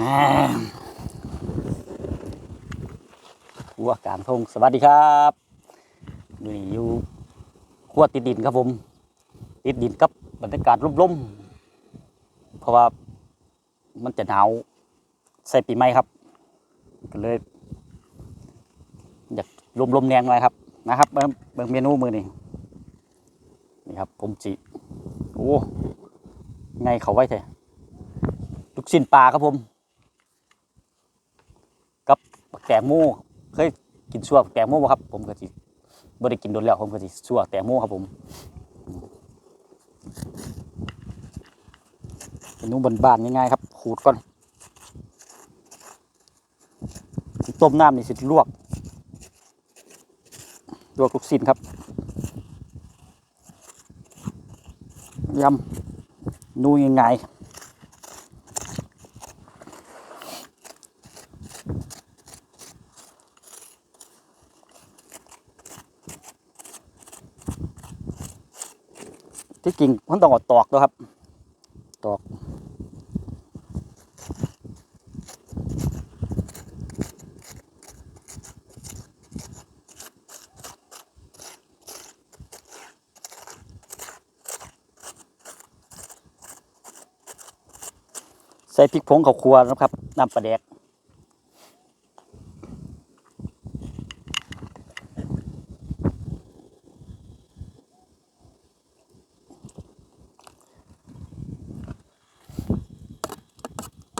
อ่าหัวกลางทงสวัสดีครับนี่อยู่ขั้วติดดินครับผม ติดดินกับบรรยากาศร่มๆเพราะว่ามันจะหนาวใส่ปีใหม่ครับ ก็เลย อยากลมๆแนงหน่อยครับนะครับเบิ่งเมนูมือนี่นี่ครับผมจิโอ้ไงเขาไว้แท้ลูกชิ้นปลาครับผม แตงโมเคยกินชั่วแตงโมบ่ครับ ผมก็สิบ่ได้กินโดนแล้ว ผมก็สิชั่วแตงโมครับผมเมนูบานๆง่ายๆครับขูดก่อนสิต้มน้ำนี่สิลวกลวกลูกชิ้นครับยำนูยังไงที่ จริงมันต้องอาตอกด้วยครับ ตอก ใส่พริกผงข้าวคั่วนะครับน้ำปลาแดก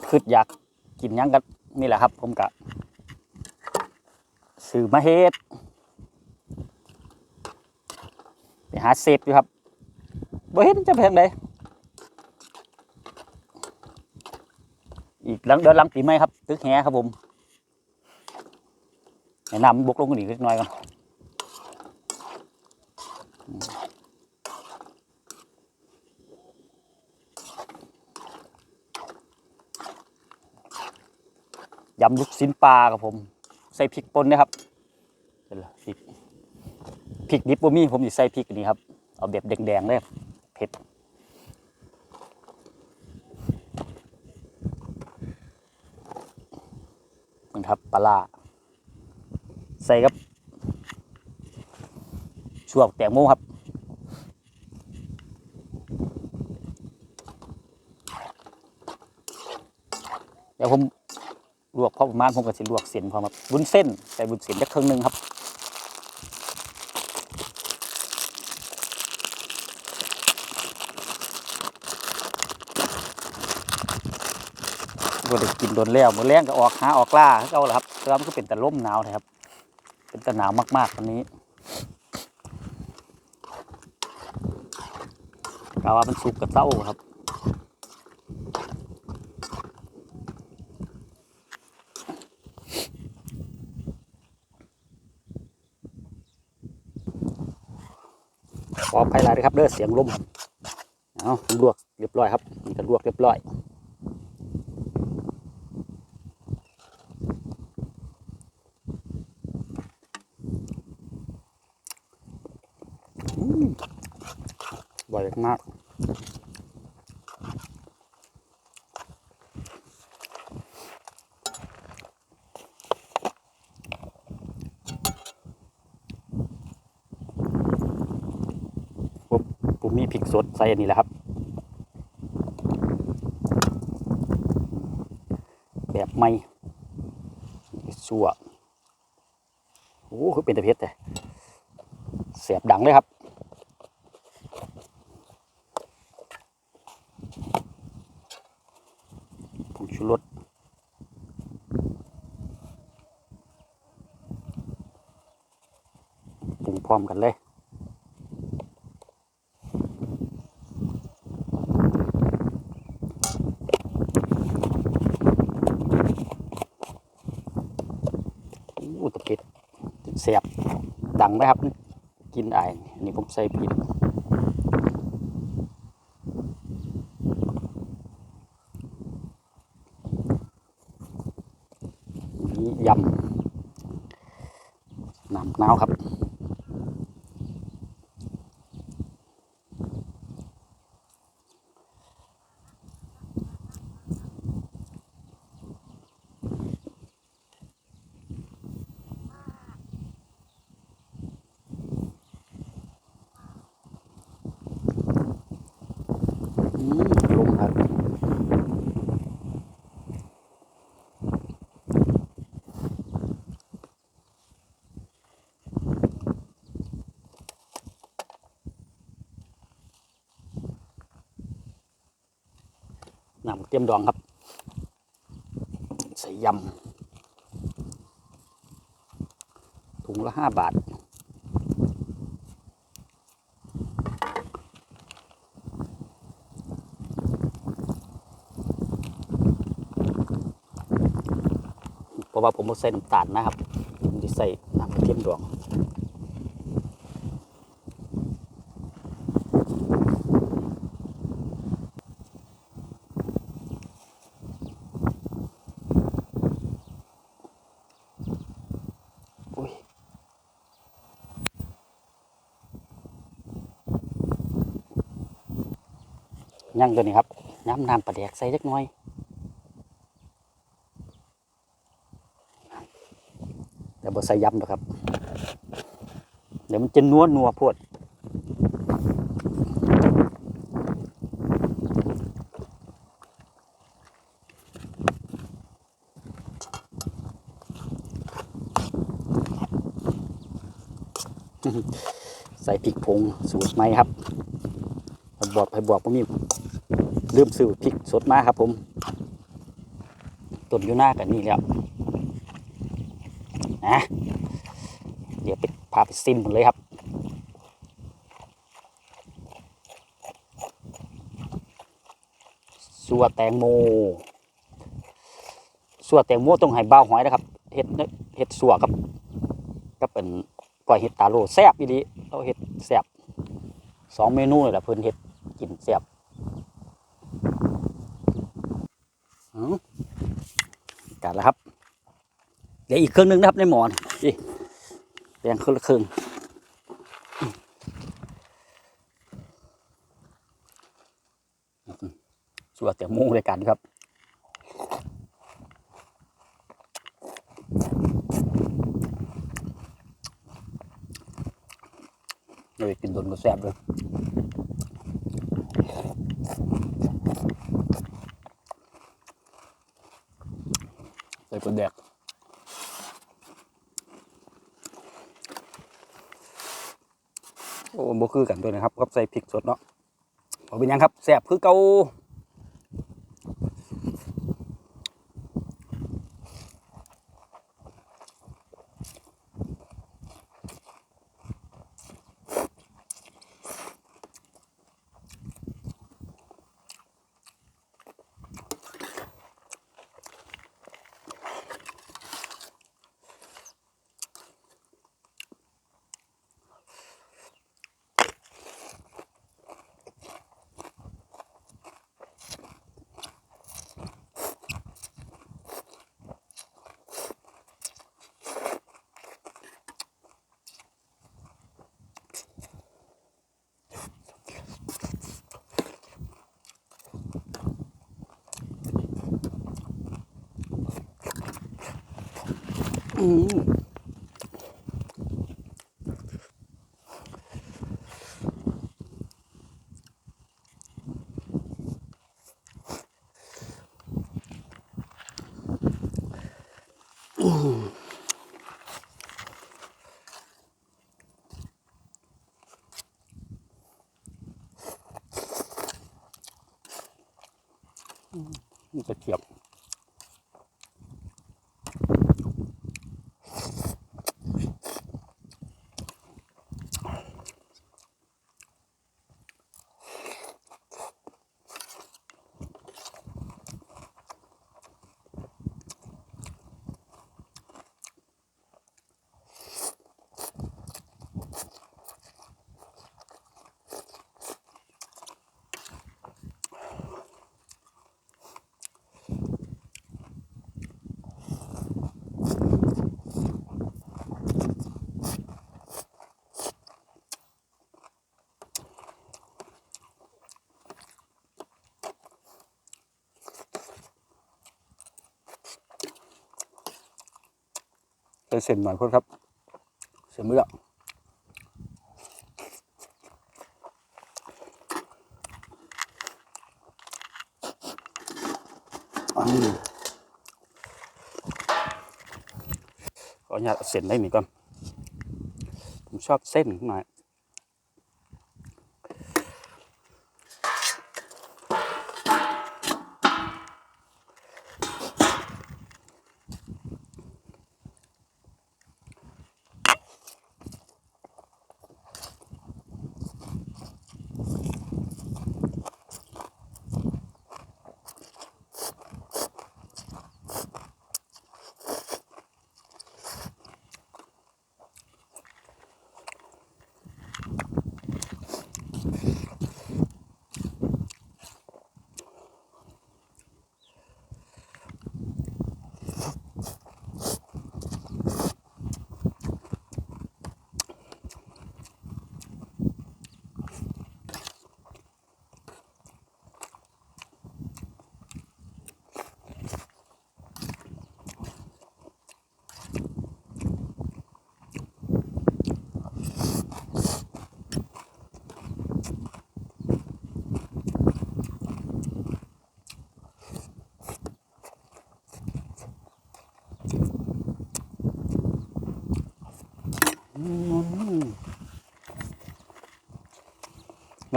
คืออยากกินยังกันนี่แหละครับ ผมกะสื่อมาเฮ็ดไปหาเซฟอยู่ครับบ่เห็นจะแพงไดอีกหลังเดือนหลังปีใหม่ครับตึกแหครับผมแนะนำบกลงกันอีกเล็กน้อยก่อน ยำลูกชิ้นปลาครับผม ใส่พริกป่นนะครับเดี๋ยวพริกพริกดิบบ่มีผมจะใส่พริกนนี้ครับเอาแบบแดงๆเลยเผ็ดนี่ครับปลาใส่กับช่วงแตงโมครับเดี๋ยวผม ลวกพอประมาณผมก็จะลวกเส้นพอมาบุ้นเส้นใส่บุ้นเส้นจักครึ่งหนึ่งครับก็ได้กินโดนแล้วมือแรงก็ออกหาออกล่าให้เอาละครับแต่ว่ามันก็เป็นแต่ร่มหนาวนะครับ เป็นแต่หนาวมากๆตอนนี้กาว่ามันสุกกับเต้าครับ ออภัยหลายนะครับเด้อเสียงลมเอาลวกเรียบร้อยครับมันก็ลวกเรียบร้อยบ่อยมาก ผมผมมีพริกสดใส่อันนี้แหละครับ แบบไม่ชั่วโอ้คือเป็นตะเพ็ดแต่เสียบดังเลยครับผงชูรสปรุงพร้อมกันเลย อู้ตะเพ็ดเสียบดั งไหมครับกินไอายอันนี้ผมใส่ผิดนี่ยำน้ำนาวครับ อ น้ำ เตรียมดองครับ ใส่ยำถุงละห้าบาท เพราะว่าผมบ่ใส่น้ำตาลนะครับผมจะใส่น้ำกระเทียมดอง ย่างตัวนี้ครับย้ำน้ำปลาแดกใส่จักหน่อยแต่บ่ใส่ยำหรอกครับ เดี๋ยวมันจะนัวนัวโพดใส่พริกผงสูตรใหมครับบอกไปบอกผมมี ลืมซื้อพริกสดมาครับ ผมต้นอยู่หน้ากันนี่แล้วนะเดี๋ยวไปพาไปซิมกันเลยครับสัวแตงโมสัวแตงโมต้องให้เบาหอยนะครับเห็ดเนเห็ดสัวกับก็เป็นก้อยเห็ดตาโลแซ่บอีดีเราเห็ดแซ่บสองเมนูเลยละเพิ่นเห็ดกินแซ่บอืมกัดแล้วครับ เดี๋ยวอีกเครื่องหนึงนะครับในหมอนนี่แบ่งคนละครึ่งส่วนแต่มูด้วยกันครับเลยกินโดนก็แซ่บเลยใส่ปลาแดก โอ้บ่คือกันด้วยนะครับกับใส่พริกสดเนาะบ่เป็นยังครับแสบคือเก่า กระเทียม ใส่เส้นหน่อยเพื่อนครับ เส้นมือละอืมขออนุญาตเส้นได้หนิก่อน ผมชอบเส้นหน่อย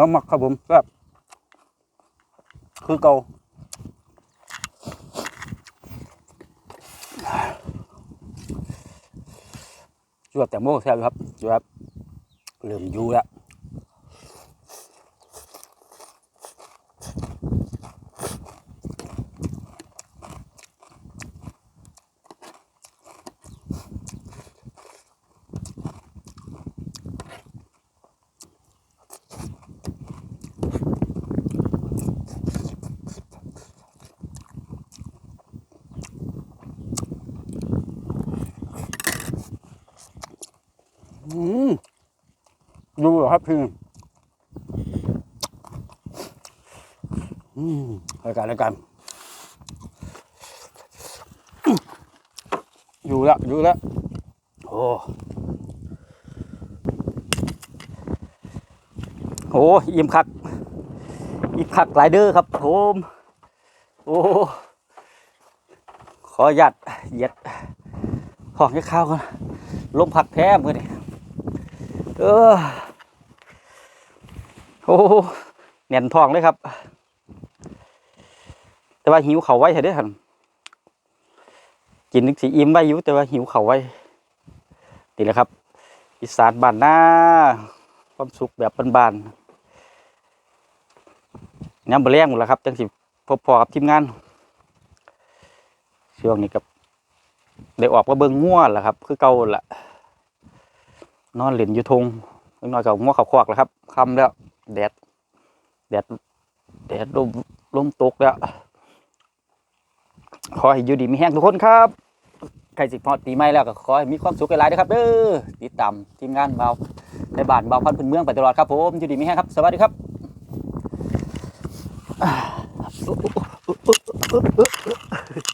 น้องมักครับผมครับคือเก่าจวบแต่โมกแซ่บอยครับจวบเริ่มยูแล้ว ครับพี่อืมรายการรายการอยู่แล้วอยู่แล้วโอ้โหอิ่มคักอิ่มคักหลายเด้อครับผมโอ้ขอหยัดเหยียดห้องให้ข้าวกันลมพักแท้มือนี่เออ อ้โหน่นท้องเลยครับ แต่ว่าหิวเขาไว้เถอะเด้อหันกินนึกสีอิ่มไว้อยู่แต่ว่าหิวเขาไว้นี่แหละครับ อีสานบ้านหน้าความสุขแบบบ้านๆน้ำบะเลี้ยงหมดแล้วครับจังสิพบพอกับทีมงานช่วงนี้กับได้ออกมาเบิ่งง่วแหละครับ คือเก่าละนอนเล่นอยู่ทงน้อยกับงัวเขาควักแล้วครับคำแล้ว แดด แดด แดดลมลมตกแล้ว ขอให้อยู่ดีมีแห้งทุกคนครับใครสิพอดปีใหม่แล้วก็ขอให้มีความสุขหลายๆนะครับเด้อติดตามทีมงานเบาในบ้านเบาพันพื้นเมืองไปตลอดครับผมอยู่ดีมีแห้งครับ สวัสดีครับ